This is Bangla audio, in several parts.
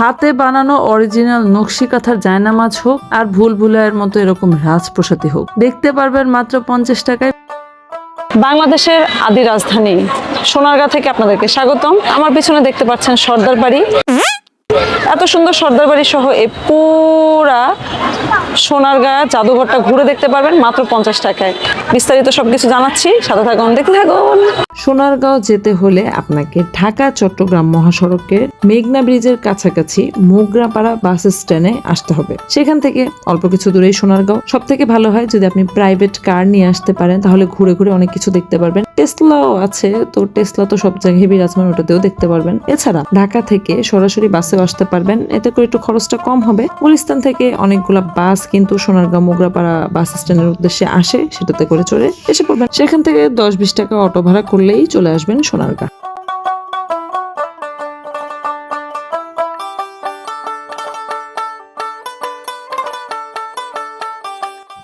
হাতে বানানো অরিজিনাল নকশি কাঁথার জায়নামাজ হোক আর ভুল ভুলাইয়ের মতো এরকম রাজপ্রসাদী হোক। দেখতে পারবেন মাত্র পঞ্চাশ টাকায়। বাংলাদেশের আদি রাজধানী সোনারগাঁ থেকে আপনাদেরকে স্বাগতম। আমার পিছনে দেখতে পাচ্ছেন সর্দার বাড়ি। এত সুন্দর সর্দার বাড়ি সহ এই পুরা সোনারগাঁ জাদুঘরটা ঘুরে দেখতে পারবেন মাত্র পঞ্চাশ টাকায়। বিস্তারিত সবকিছু জানাচ্ছি, সাথে থাকুন, দেখতে থাকুন। সোনারগাঁও যেতে হলে আপনাকে ঢাকা, চট্টগ্রাম মহাসড়কের মেঘনা ব্রিজের কাছাকাছি মোগরাপাড়া বাস স্ট্যান্ডে আসতে হবে। সেখান থেকে অল্প কিছু দূরেই সোনারগাঁও। সব থেকে ভালো হয় যদি আপনি প্রাইভেট কার নিয়ে আসতে পারেন, তাহলে ঘুরে ঘুরে অনেক কিছু দেখতে পারবেন। টেসলাও আছে, তো টেসলা তো সব জায়গায় বিরাজমান ওটাতেও দেখতে পারবেন। এছাড়া ঢাকা থেকে সরাসরি বাসেও আসতে পারবেন। এতে করে একটু খরচটা কম হবে। গুলিস্তান থেকে অনেকগুলা বাস কিন্তু সোনারগাঁও মোগরাপাড়া বাস স্ট্যান্ডের উদ্দেশ্যে আসে, সেটাতে করে চড়ে এসে পড়বেন। সেখান থেকে দশ বিশ টাকা অটো ভাড়া করলেই চলে আসবেন সোনারগাঁ।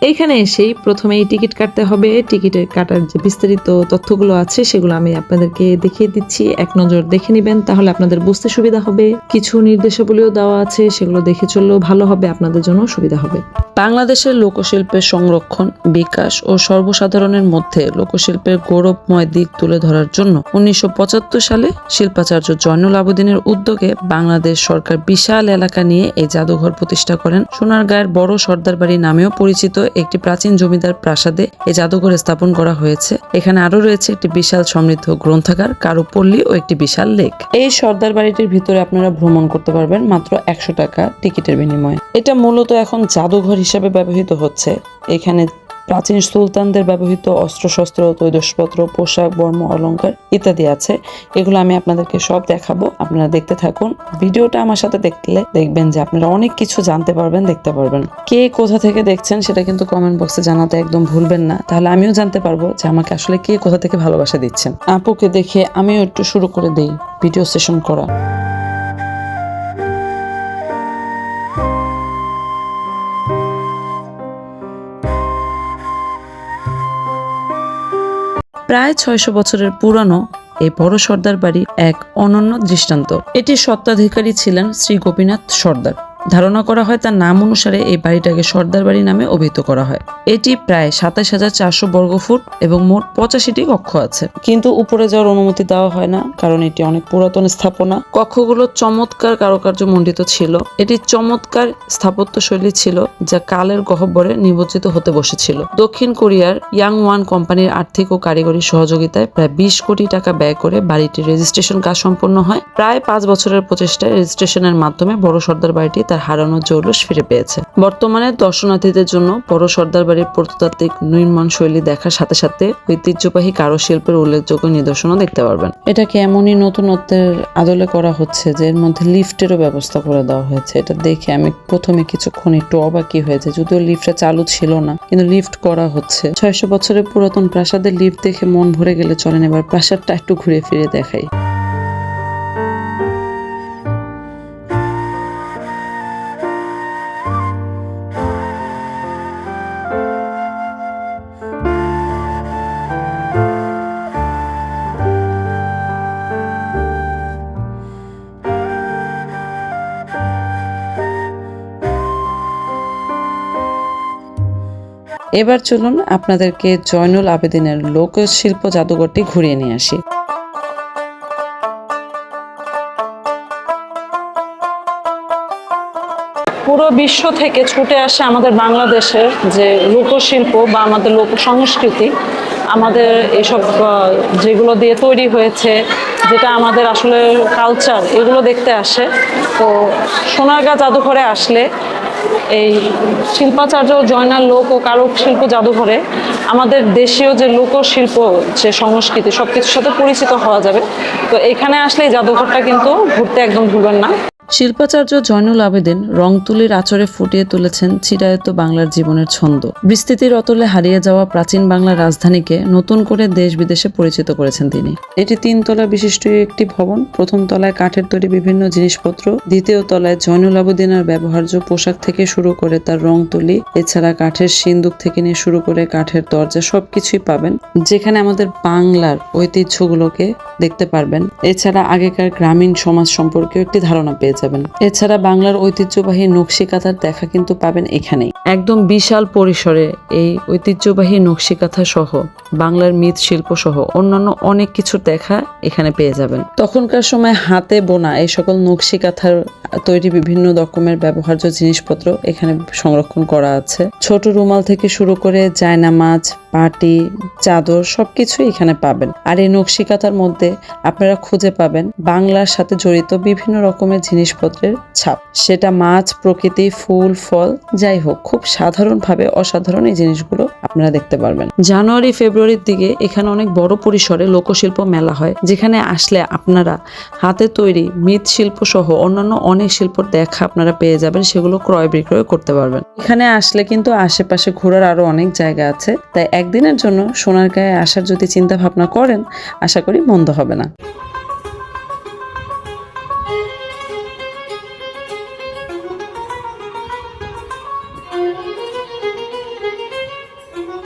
এইখানে এসেই প্রথমেই টিকিট কাটতে হবে। টিকিটের কাটার যে বিস্তারিত তথ্যগুলো আছে, সেগুলো আমি আপনাদেরকে দেখিয়ে দিচ্ছি। এক নজর দেখে নেবেন, তাহলে আপনাদের বুঝতে সুবিধা হবে। কিছু নির্দেশাবলীও দেওয়া আছে, সেগুলো দেখে চললেও ভালো হবে, আপনাদের জন্য সুবিধা হবে। বাংলাদেশের লোকশিল্পের সংরক্ষণ বিকাশ ও সর্বসাধারণের মধ্যে লোকশিল্পের গৌরবময় দিক তুলে ধরার জন্য উনিশশো পঁচাত্তর সালে শিল্পাচার্য জয়নুল আবেদিনের উদ্যোগে বাংলাদেশ সরকার বিশাল এলাকা নিয়ে এই জাদুঘর প্রতিষ্ঠা করেন। সোনারগাঁয়ের বড় সর্দার বাড়ি নামেও পরিচিত একটি প্রাচীন জমিদার প্রাসাদে এই জাদুঘর স্থাপন করা হয়েছে। এখানে আরও রয়েছে একটি বিশাল সমৃদ্ধ গ্রন্থাগার, কারুপল্লী ও একটি বিশাল লেক। এই সর্দার বাড়িটির ভিতরে আপনারা ভ্রমণ করতে পারবেন মাত্র একশো টাকা টিকিটের বিনিময়ে। এটা মূলত এখন জাদুঘর হিসাবে ব্যবহৃত হচ্ছে। এখানে প্রাচীন সুলতানদের ব্যবহৃত অস্ত্রশস্ত্র, তৈজসপত্র, পোশাক, বর্ম, অলংকার ইত্যাদি আছে। এগুলো আমি আপনাদেরকে সব দেখাবো। আপনারা দেখতে থাকুন। ভিডিওটা আমার সাথে দেখলে দেখবেন যে আপনারা অনেক কিছু জানতে পারবেন, দেখতে পারবেন। কে কোথা থেকে দেখছেন সেটা কিন্তু কমেন্ট বক্সে জানাতে একদম ভুলবেন না। তাহলে আমিও জানতে পারব যে আমাকে আসলে কে কোথা থেকে ভালোবাসা দিচ্ছেন। আপুকে দেখে আমিও একটু শুরু করে দেই। ভিডিও সেশন করা। প্রায় ছয়শো বছরের পুরানো এই বড় সর্দার বাড়ি এক অনন্য দৃষ্টান্ত। এটির সত্ত্বাধিকারী ছিলেন শ্রী গোপীনাথ সর্দার। ধারণা করা হয় তার নাম অনুসারে এই বাড়িটাকে সর্দার বাড়ি নামে অভিহিত করা হয়। এটি প্রায় সাতাশ হাজার চারশো বর্গ ফুট এবং মোট পঁচাশিটি কক্ষ আছে। কিন্তু উপরে যাওয়ার অনুমতি দেওয়া হয় না, কারণ এটি অনেক পুরাতন স্থাপনা। কক্ষগুলো চমৎকার কারুকার্য মণ্ডিত ছিল। এটি চমৎকার স্থাপত্য শৈলী ছিল, যা কালের গহ্বরে নিবজ্জিত হতে বসেছিল। দক্ষিণ কোরিয়ার ইয়াং ওয়ান কোম্পানির আর্থিক ও কারিগরি সহযোগিতায় প্রায় বিশ কোটি টাকা ব্যয় করে বাড়িটির রেজিস্ট্রেশন কাজ সম্পন্ন হয়। প্রায় পাঁচ বছরের প্রচেষ্টায় রেজিস্ট্রেশনের মাধ্যমে বড় সর্দার বাড়িটি তার হারানো জৌলুস ফিরে পেয়েছে। বর্তমানে দর্শনার্থীদের জন্য বড় সর্দার বাড়ির প্রত্নতাত্ত্বিক নির্মাণ শৈলী দেখার সাথে সাথে ঐতিহ্যবাহী কারুশিল্পের উল্লেখযোগ্য নিদর্শনও দেখতে পারবেন। এটাকে এমনই নতুনত্বের আদলে করা হচ্ছে যে এর মধ্যে লিফটেরও ব্যবস্থা করে দেওয়া হয়েছে। এটা দেখে আমি প্রথমে কিছুক্ষণ একটু অবাকই হয়েছে, যদিও লিফটটা চালু ছিল না, কিন্তু লিফট করা হচ্ছে। ছয়শো বছরের পুরাতন প্রাসাদের লিফট দেখে মন ভরে গেলে চলেন এবার প্রাসাদটা একটু ঘুরে ফিরে দেখাই। এবার চলুন আপনাদেরকে জয়নুল আবেদিনের লোকশিল্প জাদুঘরটি ঘুরিয়ে নিয়ে আসি। পুরো বিশ্ব থেকে ছুটে আসে আমাদের বাংলাদেশের যে লোকশিল্প বা আমাদের লোক সংস্কৃতি আমাদের এসব যেগুলো দিয়ে তৈরি হয়েছে, যেটা আমাদের আসলে কালচার এগুলো দেখতে আসে। তো সোনারগাঁ জাদুঘরে আসলে এই শিল্পাচার্য, জয়নাল লোক ও কারক শিল্প জাদুঘরে আমাদের দেশীয় যে লোকশিল্প যে সংস্কৃতি সব কিছুর সাথে পরিচিত হওয়া যাবে। তো এখানে আসলে এই জাদুঘরটা কিন্তু ঘুরতে একদম ভুলবেন না। শিল্পাচার্য জয়নুল আবেদিন রং তুলির আচরে ফুটিয়ে তুলেছেন চিরায়ত বাংলার জীবনের ছন্দ। বিস্তৃতির অতলে হারিয়ে যাওয়া প্রাচীন বাংলার রাজধানীকে নতুন করে দেশ বিদেশে পরিচিত করেছেন তিনি। এটি তিনতলা বিশিষ্ট একটি ভবন, প্রথম তলায় কাঠের তৈরি বিভিন্ন জিনিসপত্র, দ্বিতীয় তলায় জয়নুল আবেদিনের ব্যবহার্য পোশাক থেকে শুরু করে তার রং তুলি এছাড়া কাঠের সিন্দুক থেকে নিয়ে শুরু করে কাঠের দরজা সবকিছুই পাবেন। যেখানে আমাদের বাংলার ঐতিহ্যগুলোকে দেখতে পারবেন। এছাড়া আগেকার গ্রামীণ সমাজ সম্পর্কেও একটি ধারণা পেয়েছেন। যাবেন। এছাড়া বাংলার ঐতিহ্যবাহী নকশি কাঁথার দেখা কিন্তু পাবেন এখানেই। একদম বিশাল পরিসরে এই ঐতিহ্যবাহী নকশিকাঁথা সহ বাংলার মৃৎশিল্প সহ অন্যান্য অনেক কিছু দেখা এখানে পেয়ে যাবেন। তখনকার সময় হাতে বোনা এই সকল নকশি কাঁথার তৈরি বিভিন্ন রকমের ব্যবহার্য জিনিসপত্র এখানে সংরক্ষণ করা আছে। ছোট রুমাল থেকে শুরু করে জায়নামাজ পাটি চাদর সবকিছু এখানে পাবেন। আর এই নকশিকাতার মধ্যে আপনারা খুঁজে পাবেন বাংলার সাথে জড়িত বিভিন্ন রকমের জিনিসপত্রের ছাপ। সেটা মাছ, প্রকৃতি, ফুল, ফল, যাই হোক, খুব সাধারণভাবে অসাধারণ এই জিনিসগুলো আপনারা দেখতে পারবেন। জানুয়ারি, ফেব্রুয়ারির দিকে এখানে অনেক বড় পরিসরে লোকশিল্প মেলা হয়, যেখানে আসলে আপনারা হাতে তৈরি মৃৎশিল্প সহ অন্যান্য অনেক শিল্পর দেখা আপনারা পেয়ে যাবেন, সেগুলো ক্রয় বিক্রয় করতে পারবেন। এখানে আসলে কিন্তু আশেপাশে ঘোরার আরও অনেক জায়গা আছে, তাই একদিনের জন্য সোনারগাঁয়ে আসার যদি চিন্তা ভাবনা করেন, আশা করি মন্দ হবে না।